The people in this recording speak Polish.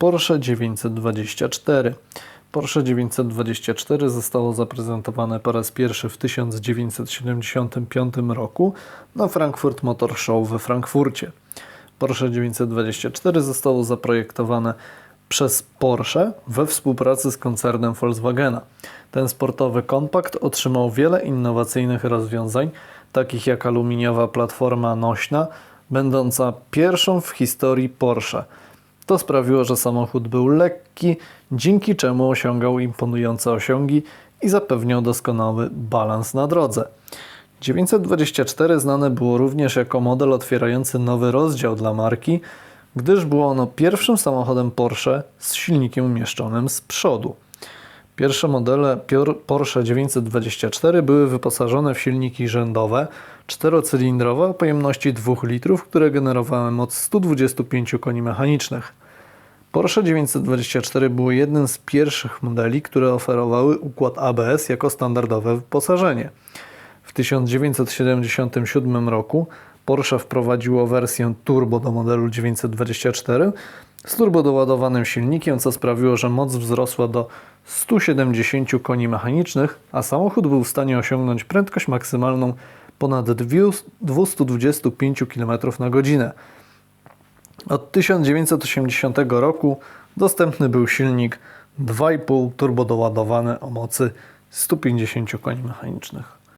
Porsche 924. Porsche 924 zostało zaprezentowane po raz pierwszy w 1975 roku na Frankfurt Motor Show we Frankfurcie. Porsche 924 zostało zaprojektowane przez Porsche we współpracy z koncernem Volkswagena. Ten sportowy kompakt otrzymał wiele innowacyjnych rozwiązań, takich jak aluminiowa platforma nośna, będąca pierwszą w historii Porsche. To sprawiło, że samochód był lekki, dzięki czemu osiągał imponujące osiągi i zapewniał doskonały balans na drodze. 924 znane było również jako model otwierający nowy rozdział dla marki, gdyż było ono pierwszym samochodem Porsche z silnikiem umieszczonym z przodu. Pierwsze modele Porsche 924 były wyposażone w silniki rzędowe czterocylindrowe o pojemności 2 litrów, które generowały moc 125 koni mechanicznych. Porsche 924 było jednym z pierwszych modeli, które oferowały układ ABS jako standardowe wyposażenie. W 1977 roku Porsche wprowadziło wersję turbo do modelu 924 z turbodoładowanym silnikiem, co sprawiło, że moc wzrosła do 170 koni mechanicznych, a samochód był w stanie osiągnąć prędkość maksymalną ponad 225 km na godzinę. Od 1980 roku dostępny był silnik 2,5 turbodoładowany o mocy 150 koni mechanicznych.